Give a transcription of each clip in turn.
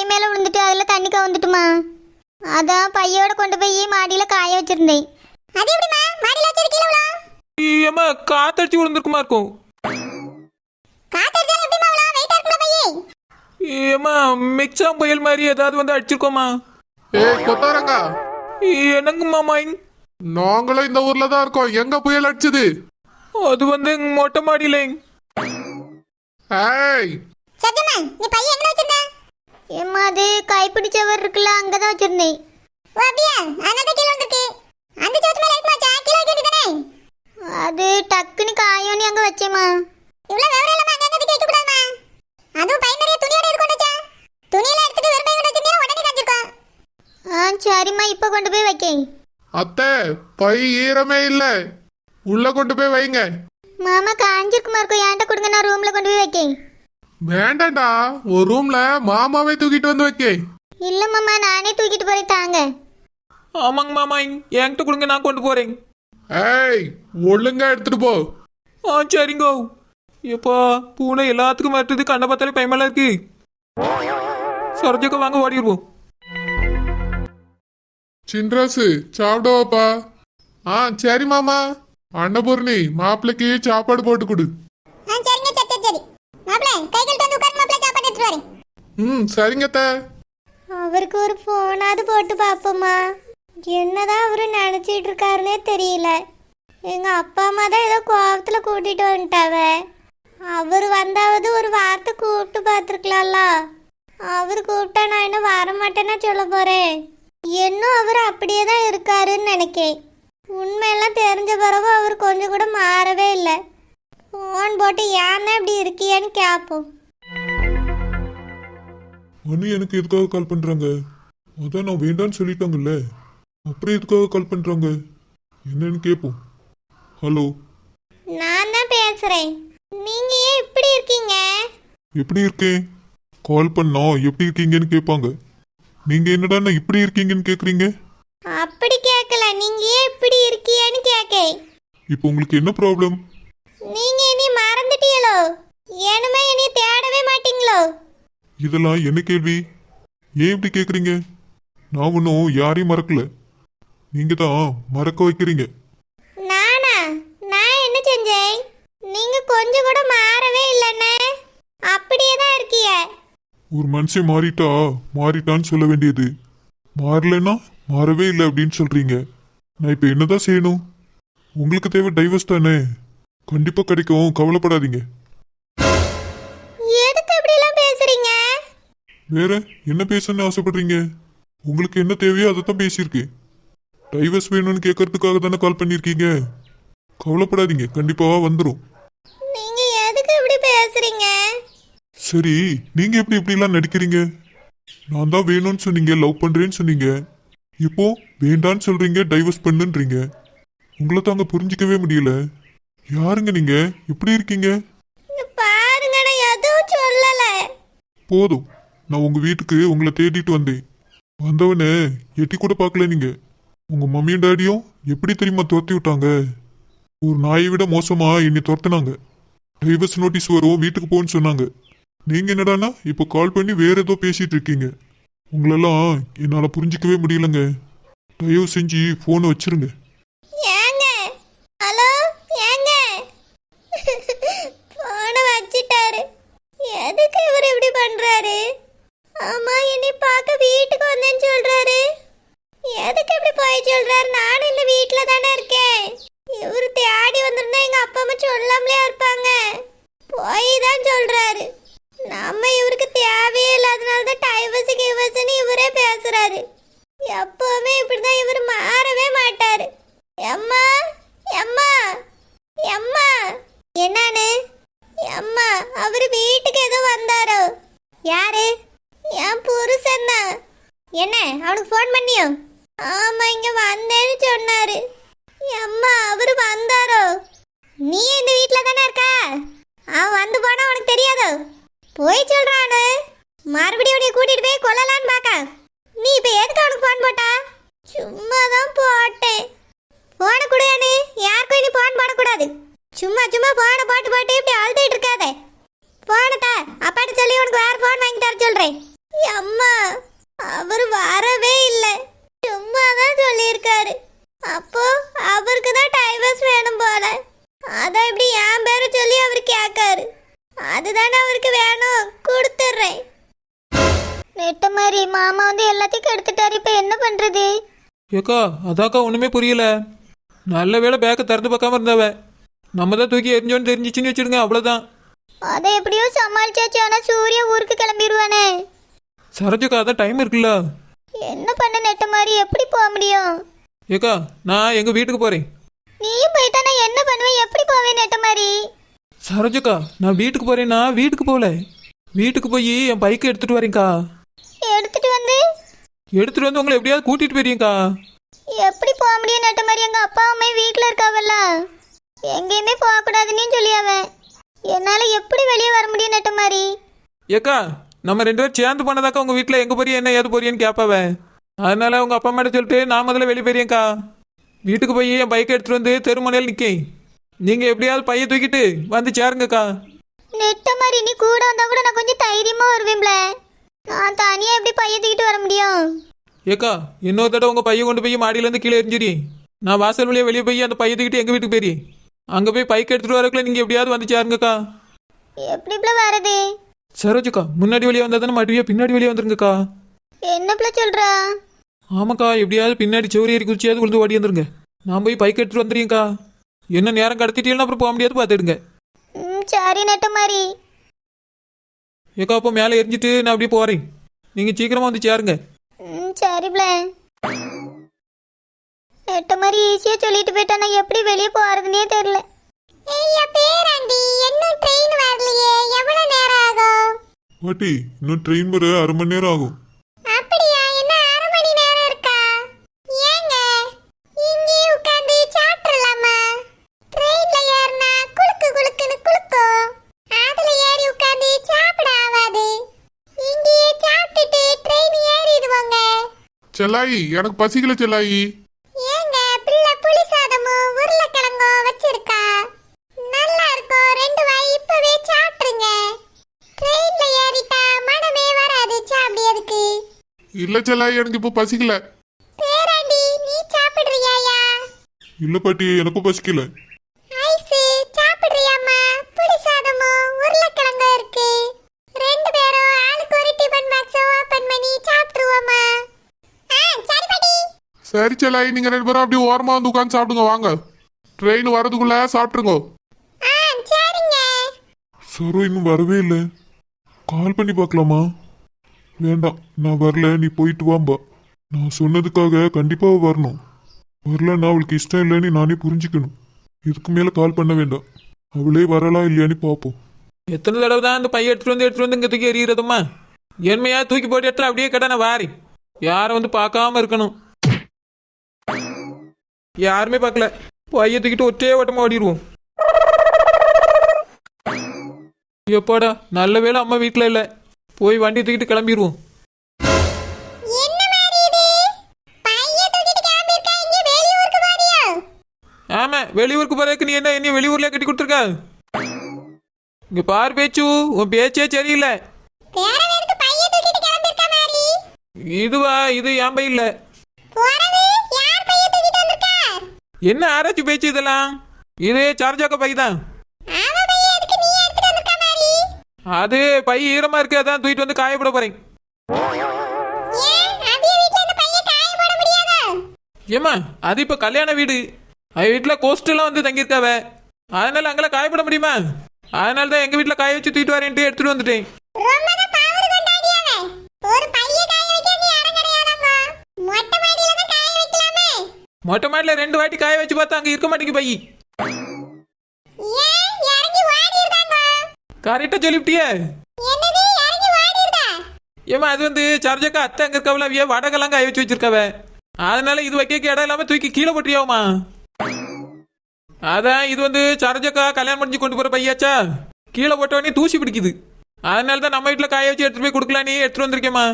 By மேலே விழுந்துட்டு அதில் தண்ணி கவுந்துட்டுமா. அதான் பையோட கொண்டு போய் மாடியில் காய வச்சிருந்தேன். அது எப்படிமா மாடியில விழும் ஏம்மா காத்தடிச்சு விழுந்திருக்குமா இருக்கும்? காத்தடிச்சாலும் எப்படிமா விழும் வெயிட்டா இருக்குமா பையே. ஏம்மா மிக்சாம் புயல் மாதிரி ஏதாவது வந்து அடிச்சிருக்கோமா ஏய் கொத்தாரங்க. என்னங்க மாமா நாங்களும் இந்த ஊர்ல தான் இருக்கோம். எங்க புயல் அடிச்சது? அது வந்து மொட்டை மாடியில. ஏய். சத்யாமா நீ பைய எங்க வச்சிருந்த? எம்மா அது கைப்பிடிச்சவர் இருக்குல்ல அங்கே தான் வச்சிருந்தேன் அப்படியா? தான் கீழ வந்திருக்கு அந்த சோத்து மேல இருக்குமா? சா கீழ வைக்க வேண்டியதானே? அது டக்குன்னு காயோன்னு அங்கே வச்சேம்மா. இவ்வளவு விவரம் இல்லாம அங்க அங்க கேட்க கூடாதுமா? அதுவும் பை நிறைய துணியோட இது கொண்டு வச்சா துணியெல்லாம் எடுத்துட்டு வெறும் பை கொண்டு வச்சிருந்தீங்கன்னா உடனே காஞ்சிருக்கும். ஆ சரிம்மா இப்போ கொண்டு போய் வைக்கேன். அத்தை பை ஈரமே இல்ல. உள்ள கொண்டு போய் வைங்க. மாமா காஞ்சிருக்குமா இருக்கும் என்கிட்ட கொடுங்க நான் ரூமில் கொண்டு போய் வைக்கேன். வேண்டாம்டா ஒரு ரூம்ல மாமாவே தூக்கிட்டு வந்து வைக்க இல்லை மாமா நானே தூக்கிட்டு போறேன் தாங்க. ஆமாங்க மாமா என்கிட்ட கொடுங்க நான் கொண்டு போறேன். ஏய் ஒழுங்கா எடுத்துட்டு போ. ஆ சரிங்க. எப்பா பூனை எல்லாத்துக்கும் மாட்டுது கண்ணை பார்த்தாலே பயமெல்லாம் இருக்கு. சரஜக்க வாங்க ஓடிடுவோம். சின்ராசு சாப்பிடவாப்பா. ஆ சரி மாமா. அன்னபூர்ணி மாப்பிளைக்கு சாப்பாடு போட்டு கொடு ஆ சரிங்க சரி சரி சரி மாப்பிள கை கழுத்து வந்து உட்கார் மாப்பிள சாப்பாடு எடுத்துட்டு வரேன் ம் சரிங்க அத்தை. அவருக்கு ஒரு ஃபோனாவது போட்டு பார்ப்போமா என்னதான் அவரு நினச்சிட்டு இருக்காருன்னே தெரியல. எங்கள் அப்பா அம்மா தான் ஏதோ கோபத்துல கூட்டிகிட்டு வந்துட்டாவ. அவர் வந்தாவது ஒரு வார்த்தை கூப்பிட்டு பார்த்துருக்கலாம்ல. அவர் கூப்பிட்டா நான் இன்னும் வர மாட்டேன்னா சொல்ல போகிறேன் இன்னும் அவர் அப்படியே தான் இருக்காருன்னு நினைக்கேன். உண்மையெல்லாம் தெரிஞ்ச பிறகு அவர் கொஞ்சம் கூட மாறவே இல்லை. ஃபோன் போட்டு ஏன்னா இப்படி இருக்கியான்னு கேட்போம். அண்ணி எனக்கு எதுக்காக கால் பண்றாங்க? அதான் நான் வேண்டான்னு சொல்லிட்டாங்கல்ல. அப்புறம் எதுக்காக கால் பண்றாங்க? என்னன்னு கேட்போம் ஹலோ நான் தான் பேசுகிறேன் நீங்கள் ஏன் இப்படி இருக்கீங்க? எப்படி இருக்கேன்? கால் பண்ணா எப்படி இருக்கீங்கன்னு கேட்பாங்க நீங்க என்னடா நான் இப்படி இருக்கீங்கன்னு கேக்குறீங்க? அப்படி கேட்கல நீங்க ஏன் இப்படி இருக்கியன்னு கேக்கேன். இப்போ உங்களுக்கு என்ன ப்ராப்ளம் நீங்க இனி மறந்துட்டீங்களோ? ஏனுமே இனி தேடவே மாட்டீங்களோ? இதெல்லாம் என்ன கேள்வி? ஏன் இப்படி கேக்குறீங்க? நான் ஒன்றும் யாரையும் மறக்கல. நீங்க தான் மறக்க வைக்கிறீங்க. நானா? நான் என்ன செஞ்சேன்? நீங்க கொஞ்சம் கூட மாறவே இல்லைண்ணே. அப்படியே தான் இருக்கிய. ஒரு மனுஷன் மாறிட்டா மாறிட்டான்னு சொல்ல வேண்டியது. மாறலைன்னா மாறவே இல்லை அப்படின்னு சொல்றீங்க. நான் இப்போ என்னதான் செய்யணும்? உங்களுக்கு தேவை டைவர்ஸ் தானே? கண்டிப்பா கிடைக்கும். கவலைப்படாதீங்க. வேற என்ன பேசணும்னு ஆசைப்படுறீங்க? உங்களுக்கு என்ன தேவையோ அதை தான் பேசியிருக்கேன். டைவர்ஸ் வேணும்னு கேட்கறதுக்காக தானே கால் பண்ணியிருக்கீங்க? கவலைப்படாதீங்க கண்டிப்பா வந்துடும் நீங்க எதுக்கு இப்படி பேசுறீங்க? சரி நீங்க எப்படி இப்படிலாம் நடிக்கிறீங்க? நான் தான் வேணும்னு சொன்னீங்க லவ் பண்றேன்னு சொன்னீங்க. இப்போ வேண்டான்னு சொல்றீங்க டைவர்ஸ் பண்ணுன்றீங்க. உங்களை தாங்க புரிஞ்சிக்கவே முடியல. யாருங்க நீங்க? எப்படி இருக்கீங்க? பாருங்க நான் எதுவும் சொல்லல. போதும். நான் உங்க வீட்டுக்கு உங்களை தேடிட்டு வந்தேன். வந்தவனே எட்டி கூட பார்க்கல நீங்க. உங்க மம்மியும் டாடியும் எப்படி தெரியுமா துரத்தி விட்டாங்க? ஒரு நாயை விட மோசமா என்னை துரத்துனாங்க. டிரைவர்ஸ் நோட்டீஸ் வரும் வீட்டுக்கு போன்னு சொன்னாங்க. நீங்க என்னடானா இப்போ கால் பண்ணி வேற ஏதோ பேசிட்டு இருக்கீங்க. உங்களெல்லாம் என்னால புரிஞ்சிக்கவே முடியலங்க. தயவு செஞ்சு போனை வச்சிருங்க ஏங்க ஹலோ ஏங்க போன வச்சிட்டாரு எதுக்கு இவர் இப்படி பண்றாரு ஆமா என்னை பார்க்க வீட்டுக்கு வந்தேன்னு சொல்றாரு எதுக்கு இப்படி போய் சொல்றாரு நானும் இந்த வீட்ல தானே இருக்கேன் இவர் தேடி வந்திருந்தா எங்க அப்பா அம்மா சொல்லாமலே இருப்பாங்க. போய் தான் சொல்றாரு. நம்ம இவருக்கு தேவையே இல்லாதனால தான் டைவர்ஸ் கிவர்ஸ்னு இவரே பேசுறாரு. எப்பவுமே இப்படிதான் இவர் மாறவே மாட்டாரு. எம்மா எம்மா எம்மா என்னானு? எம்மா அவரு வீட்டுக்கு ஏதோ வந்தாரோ? யாரு? என் புருஷன் தான். என்ன அவனுக்கு ஃபோன் பண்ணியோ? ஆமா இங்க வந்தேன்னு சொன்னாரு எம்மா அவரு வந்தாரோ நீ தானே இருக்கா? அவன் வந்து போனா உனக்கு தெரியாதோ? போய் சொல்றானு மறுபடியும் உன்னை கூட்டிட்டு போய் கொல்லலான்னு பாக்க. நீ இப்ப எதுக்கு அவனுக்கு ஃபோன் போட்டா? சும்மா தான் போட்டேன் போனை கொடு கூடாது சும்மா சும்மா போன போட்டு போட்டு இப்படி அழுதுட்டு இருக்காத. போனதா அப்பாட்ட சொல்லி உனக்கு வேற போன் வாங்கி தர சொல்றேன். அம்மா அவர் வரவே இல்லை. ஏக்கா அதாக்கா ஒன்றுமே புரியல. நல்ல வேளை பேக்கை திறந்து பார்க்காம இருந்தாவ. நம்ம தான் தூக்கி எரிஞ்சோன்னு தெரிஞ்சிச்சுன்னு வச்சிடுங்க அவ்வளோதான் அதை எப்படியோ சமாளிச்சாச்சு ஆனா சூர்யா ஊருக்கு கிளம்பிடுவானே. சரோஜக்கா அதான் டைம் இருக்குல்ல. என்ன பண்ண நெட்ட மாதிரி எப்படி போக முடியும்? ஏக்கா நான் எங்கள் வீட்டுக்கு போகிறேன் நீயும் போயிட்டா நான் என்ன பண்ணுவேன்? எப்படி போவேன் நெட்ட மாதிரி? சரோஜக்கா நான் வீட்டுக்கு போகிறேன்னா வீட்டுக்கு போகல வீட்டுக்கு போய் என் பைக்கை எடுத்துகிட்டு வரேன்க்கா. எடுத்துட்டு வந்து எடுத்துகிட்டு வந்து உங்களை எப்படியாவது கூட்டிகிட்டு போயிருக்கா எப்படி போக முடியும் நெட்ட மாதிரி? எங்க அப்பா அம்மா வீட்டில் இருக்காவல்ல. எங்கேயுமே போகக்கூடாதுன்னு சொல்லி அவன். என்னால எப்படி வெளியே வர முடியும் நெட்ட மாதிரி? ஏக்கா நம்ம ரெண்டு பேரும் சேர்ந்து போனதாக்கா உங்கள் வீட்டில் எங்கே போறிய என்ன ஏது போறியன்னு கேட்பாவ அதனால உங்கள் அப்பா அம்மாட்ட சொல்லிட்டு நான் முதல்ல வெளியே போயிருக்கா வீட்டுக்கு போய் என் பைக்கை எடுத்துகிட்டு வந்து தெருமனையில் நிற்கேன் நீங்கள் எப்படியாவது பையை தூக்கிட்டு வந்து சேருங்கக்கா. நெட்ட மாதிரி நீ கூட வந்தா கூட நான் கொஞ்சம் தைரியமா வருவேன்ல நான் தனியா எப்படி பைய தூக்கிட்டு வர முடியும்? ஏக்கா இன்னொரு தடவை உங்கள் பையன் கொண்டு போய் மாடியிலேருந்து கீழே எரிஞ்சிரி நான் வாசல் வழியாக வெளியே போய் அந்த பையை தூக்கிட்டு எங்கள் வீட்டுக்கு போயிரி. அங்கே போய் பைக் எடுத்துகிட்டு வரக்குள்ள நீங்கள் எப்படியாவது வந்து சேருங்கக்கா. எப்படி இப்ப வரது சரோஜக்கா முன்னாடி வெளியே வந்தால் தானே மாட்டுவியா? பின்னாடி வெளியே வந்துருங்கக்கா. என்ன பிள்ளை சொல்றா? ஆமாக்கா எப்படியாவது பின்னாடி செவரி ஏறி குச்சியாவது விழுந்து ஓடி வந்துருங்க. நான் போய் பைக் எடுத்துட்டு வந்துடுறீங்கக்கா என்ன நேரம் கடத்திட்டீங்கன்னா அப்புறம் போக முடியாது பார்த்துடுங்க. ம் சரி நெட்ட மாதிரி. ஏக்கா அப்போ மேலே எரிஞ்சிட்டு நான் அப்படியே போகிறேன் நீங்கள் சீக்கிரமாக வந்து சேருங்க. ம் சரி பிள்ளை. நெட்ட மாதிரி ஈஸியா சொல்லிட்டு போயிட்டா நான் எப்படி வெளியே போறதுனே தெரியல. ஐயா பேராண்டி இன்னும் ட்ரெயின் வரலையே. எவ்வளவு நேரம் ஆகும்? பாட்டி இன்னும் ட்ரெயின் வர அரை மணி நேரம் ஆகும் அப்படியா என்ன அரை மணி நேரம் இருக்கா ஏங்க இங்கே உட்கார்ந்து சாப்பிடலாமா ட்ரெயின்ல ஏறினா குளுக்கு குளுக்குன்னு குளுக்கும் அதுல ஏறி உட்கார்ந்து சாப்பிட ஆகாது இங்கேயே சாப்பிட்டுட்டு ட்ரெயின் ஏறிடுவோங்க செல்லாயி எனக்கு பசிக்கல செல்லாயி. ஏங்க பிள்ளை புளி சாதமும் உருளைக்கிழங்கும் வச்சிருக்கா? நல்லா இருக்கும் ரெண்டு வாய் இப்பவே சாப்பிட்டுருங்க ட்ரெயின்ல ஏறிட்டா மனமே வராது சாப்பிடியதுக்கு. இல்ல செல்லாயி எனக்கு இப்போ பசிக்கல. பேராண்டி நீ சாப்பிடுறியாயா? இல்ல பாட்டி எனக்கும் பசிக்கல. சரி செல்லாயி நீங்க ரெண்டு பேரும் அப்படியே ஓரமா வந்து உட்காந்து சாப்பிடுங்க வாங்க. ட்ரெயின் வரதுக்குள்ள சாப்பிட்டுருங்க. ஆ சரிங்க. சரோ இன்னும் வரவே இல்லை. கால் பண்ணி பார்க்கலாமா? வேண்டாம் நான் வரல நீ போயிட்டு வாம்பா நான் சொன்னதுக்காக கண்டிப்பாக வரணும். வரலன்னா அவளுக்கு இஷ்டம் இல்லைன்னு நானே புரிஞ்சுக்கணும். இதுக்கு மேலே கால் பண்ண வேண்டாம். அவளே வரலாம் இல்லையான்னு பார்ப்போம். எத்தனை தடவை தான் அந்த பையன் எடுத்துகிட்டு வந்து எடுத்துகிட்டு வந்து இங்கே தூக்கி எறிகிறதும்மா என்மையாக தூக்கி போட்டு எடுத்து அப்படியே கடை நான் வாரி. யாரும் வந்து பார்க்காம இருக்கணும். யாருமே பார்க்கல. பைய தூக்கிட்டு ஒற்றே ஓட்டமாக ஓடிடுவோம் எப்பாடா? நல்ல வேளை அம்மா வீட்டில் இல்லை. போய் வண்டி தூக்கிட்டு கிளம்பிடுவோம் இங்க வெளியூருக்கு போகிறதுக்கு நீ என்ன என்ன வெளியூர்லேயே கட்டி கொடுத்துருக்க? இங்கே பார் பேச்சு உன் பேச்சே சரியில்லை. இதுவா இது என் பை இல்லை போறது யார் பைய தூக்கிட்டு வந்திருக்கா என்ன ஆராய்ச்சி பேச்சு இதெல்லாம்? இது சார்ஜாக்க பை தான் அது பை ஈரமா இருக்கு அதான் தூக்கிட்டு வந்து காய போட போறேன் ஏம்மா அது இப்ப கல்யாண வீடு. அவ வீட்டுல கோஸ்டெல்லாம் வந்து தங்கியிருக்காவ. அதனால அங்கெல்லாம் காய போட முடியுமா? அதனால தான் எங்க வீட்டுல காய வச்சு தூக்கிட்டு வரேன்ட்டு எடுத்துட்டு வந்துட்டேன். மொட்டை மாடியில ரெண்டு வாட்டி காய வச்சு பார்த்தா அங்க இருக்க மாட்டேங்குது பை கரெக்டா சொல்லிவிட்டியே. ஏம்மா அது வந்து சார்ஜாக்கா அத்தை அங்க இருக்கவள அவிய வடகெல்லாம் காய வச்சு வச்சிருக்காவ. அதனால இது வைக்க இடம் இல்லாம தூக்கி கீழே போட்டியாவுமா அதான் இது வந்து சார்ஜாக்கா கல்யாணம் முடிஞ்சு கொண்டு போற பையாச்சா? கீழே போட்டவனே தூசி பிடிக்குது. அதனால தான் நம்ம வீட்டில் காய வச்சு எடுத்துட்டு போய் கொடுக்கலான்னு எடுத்துட்டு வந்திருக்கேம்மா.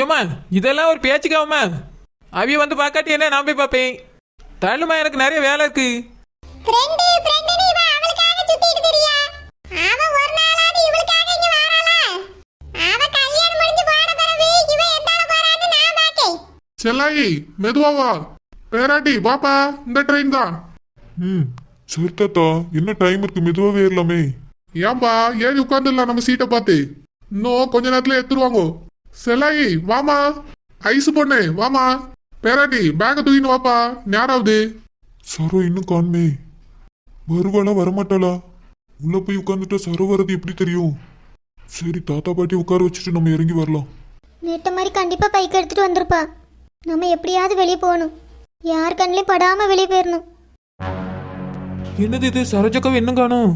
ஏம்மா இதெல்லாம் ஒரு பேச்சுக்காவம்மா அவிய வந்து பார்க்காட்டி என்ன நான் போய் பார்ப்பேன். தள்ளுமா எனக்கு நிறைய வேலை இருக்கு. செல்லாயி மெதுவா வா. பேராட்டி வாப்பா இந்த ட்ரெயின் தான். ம் சரி தாத்தா என்ன டைம் இருக்கு? மெதுவாகவே ஏறலாமே. ஏன்பா ஏறி உட்காந்துடலாம் நம்ம சீட்டை பார்த்து. இன்னும் கொஞ்ச நேரத்துல எடுத்துருவாங்க. செல்லாயி வாமா. ஐஸ் பொண்ணு வாமா. பேராட்டி பேக்கை தூக்கின்னு வாப்பா. நேராவது சரோ இன்னும் காணுமே. வருவாளா வரமாட்டாளா? உள்ள போய் உட்காந்துட்டா சரோ வர்றது எப்படி தெரியும்? சரி தாத்தா பாட்டி உட்கார வச்சுட்டு நம்ம இறங்கி வரலாம். நெட்ட மாதிரி கண்டிப்பா பைக் எடுத்துட்டு வந்திருப்பா. நம்ம எப்படியாவது வெளியே போகணும். யார் கண்ணிலையும் படாம வெளியே போயிடணும் என்னது இது? சரோஜக்காவை என்ன காணும்.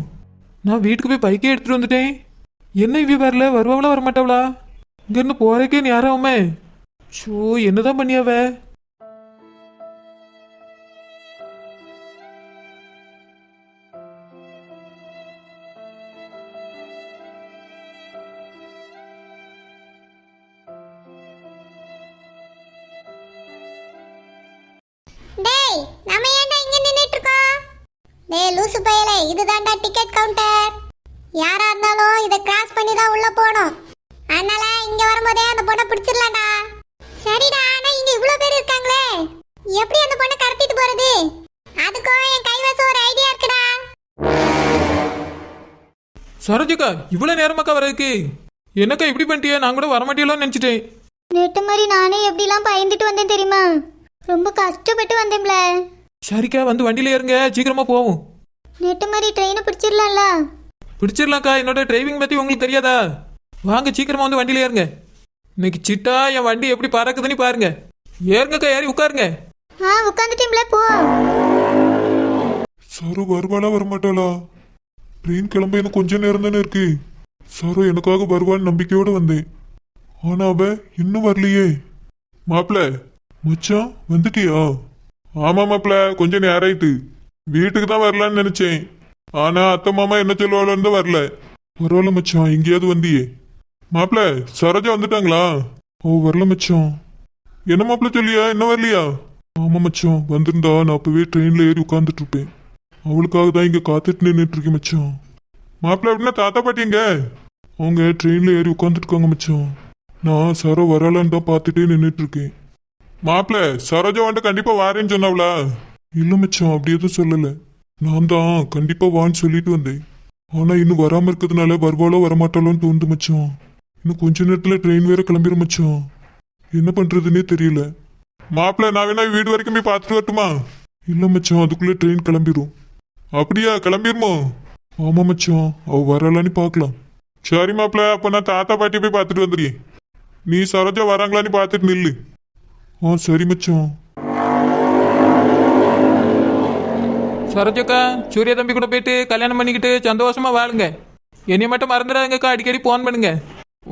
நான் வீட்டுக்கு போய் பைக்கே எடுத்துட்டு வந்துட்டேன். என்ன இவி வரல? வருவாங்களா வரமாட்டாவளா இங்கேருந்து போறக்கே நேரமே. ஷோ என்னதான் பண்ணியாவ? டேய் நம்ம ஏன்டா இங்க நின்னுட்டு இருக்கோம் டேய் லூசு பயலே இதுதான்டா டிக்கெட் கவுண்டர் யாரா இருந்தாலும் இதை கிராஸ் பண்ணி தான் உள்ள போகணும். இங்க வரும்போதே அந்த பொண்ணை பிடிச்சிடலாம்டா சரிடா ஆனா இங்க இவ்ளோ பேர் இருக்காங்களே. எப்படி அந்த பொண்ணை கடத்திட்டு போறது? அதுக்கும் என் கைவசம் ஒரு ஐடியா இருக்குடா. சரோஜக்கா இவ்வளோ நேரமாக்கா வர்றதுக்கு? என்னக்கா இப்படி பண்ணிட்டியா? நான் கூட வரமாட்டியலோன்னு நினச்சிட்டேன். நெட்ட மாதிரி நானே எப்படிலாம் பயந்துட்டு வந்தேன் தெரியுமா? ரொம்ப கஷ்டப்பட்டு வந்தேன்ல. சரிக்கா வந்து வண்டியில ஏறுங்க. சீக்கிரமா போவோம். நெட்ட மாதிரி ட்ரெயினை பிடிச்சிடலாம்ல பிடிச்சிடலாம்க்கா என்னோட டிரைவிங் பற்றி உங்களுக்கு தெரியாதா? வாங்க சீக்கிரமா வந்து வண்டியில ஏறுங்க. இன்னைக்கு சிட்டா என் வண்டி எப்படி பறக்குதுன்னு பாருங்க. ஏறுங்கக்கா ஏறி உட்காருங்க. ஆ உட்காந்துட்டேன்ல போ. சரோ வருவாளா வரமாட்டாளா? ட்ரெயின் கிளம்ப இன்னும் கொஞ்ச நேரம் தானே இருக்கு. சரோ எனக்காக வருவான்னு நம்பிக்கையோட வந்தேன். ஆனா அவ இன்னும் வரலையே. மாப்பிள மச்சான் வந்துட்டியா? ஆமா மாப்பிள கொஞ்சம் நேரம் ஆயிட்டு. வீட்டுக்கு தான் வரலான்னு நினைச்சேன். ஆனா அத்தை மாமா என்ன சொல்லுவாளோன்னு வரல. பரவாயில்ல மச்சான் எங்கேயாவது வந்தியே. மாப்பிள சரோஜா வந்துட்டாங்களா? ஓ வரல மச்சம் என்ன மாப்பிள சொல்லியா? என்ன வரலையா? ஆமாம் மச்சம் வந்திருந்தா நான் அப்போவே ட்ரெயினில் ஏறி உட்காந்துட்டு இருப்பேன் அவளுக்காக தான் இங்கே காத்துட்டு நின்றுட்டு இருக்கேன் மச்சான். மாப்பிள்ள அப்படின்னா தாத்தா பாட்டிங்க அவங்க ட்ரெயினில் ஏறி உட்காந்துட்டு மச்சம் நான் சரோ வரலான்னு தான் பார்த்துட்டே நின்றுட்டு இருக்கேன் மாப்பிள்ள சரோஜா வந்துட்டு கண்டிப்பாக வாரேன்னு சொன்னாவளா? இல்லை மச்சம் அப்படி எதுவும் சொல்லலை. நான் தான் கண்டிப்பாக வான்னு சொல்லிட்டு வந்தேன். ஆனால் இன்னும் வராமல் இருக்கிறதுனால வருவாளோ வரமாட்டாளோன்னு தோணுது மச்சம் இன்னும் கொஞ்ச நேரத்துல ட்ரெயின் வேற கிளம்பிடும் மச்சோம் என்ன பண்றதுன்னே தெரியல. மாப்பிள்ள நான் வேணா வீடு வரைக்கும் போய் பார்த்துட்டு வரட்டுமா? இல்ல மச்சோம் அதுக்குள்ள ட்ரெயின் கிளம்பிரும். அப்படியா கிளம்பிடுமோ ஆமா மச்சோம் அவ வரலான்னு பார்க்கலாம். சரி மாப்பிள்ள அப்ப நான் தாத்தா பாட்டி போய் பார்த்துட்டு வந்துடுறேன். நீ சரோஜா வராங்களான்னு பார்த்துட்டு நில்லு. ஆ சரி மச்சோம் சரோஜக்கா சூரிய தம்பி கூட போயிட்டு கல்யாணம் பண்ணிக்கிட்டு சந்தோஷமா வாழுங்க. என்னைய மட்டும் மறந்துடாதங்கக்கா அடிக்கடி ஃபோன் பண்ணுங்க.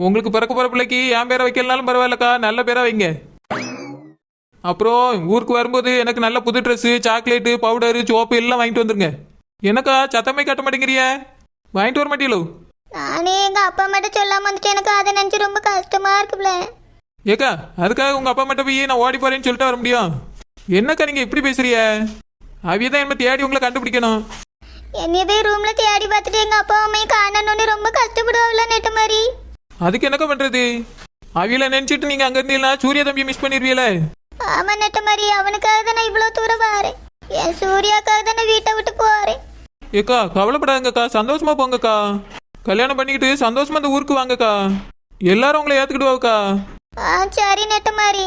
உங்களுக்கு பிறக்க போகிற பிள்ளைக்கு என் பேரை வைக்கலனாலும் பரவாயில்லக்கா. நல்ல பேரா வைங்க. அப்புறம் ஊருக்கு வரும்போது எனக்கு நல்ல புது ட்ரெஸ்ஸு சாக்லேட்டு பவுடரு சோப்பு எல்லாம் வாங்கிட்டு வந்துருங்க. என்னக்கா சத்தமே கட்ட மாட்டேங்கிறிய? வாங்கிட்டு வர மாட்டீங்களோ? நானே எங்க அப்பா அம்மாட்ட சொல்லாம வந்துட்டு எனக்கு அதை நினைச்சு ரொம்ப கஷ்டமா இருக்குல்ல ஏக்கா அதுக்காக உங்கள் அப்பா மட்டும் போய் நான் ஓடி போறேன்னு சொல்லிட்டு வர முடியும்? என்னக்கா நீங்கள் இப்படி பேசுறிய அவிய தான் என்ன தேடி உங்களை கண்டுபிடிக்கணும். என்னைய போய் ரூம்ல தேடி பார்த்துட்டு எங்க அப்பா அம்மையும் காணணும்னு ரொம்ப கஷ்டப்படுவாங்கள நெட்ட மாதிரி. அதுக்கு என்னக்கா பண்ணுறது அவியில நினச்சிட்டு நீங்கள் அங்கே இருந்தீங்கன்னா சூர்யா தம்பியை மிஸ் பண்ணிடுவீல ஆமா நெட்ட மாதிரி அவனுக்காக தான் நான் இவ்வளவு தூரம் வாரேன். என் சூர்யாக்காக தான் நான் வீட்டை விட்டு போறேன். ஏக்கா கவலைப்படாதங்கக்கா. சந்தோஷமா போங்கக்கா. கல்யாணம் பண்ணிக்கிட்டு சந்தோஷமா இந்த ஊருக்கு வாங்கக்கா. எல்லாரும் உங்களை ஏத்துக்கிடுவாக்கா ஆ சரி நெட்ட மாதிரி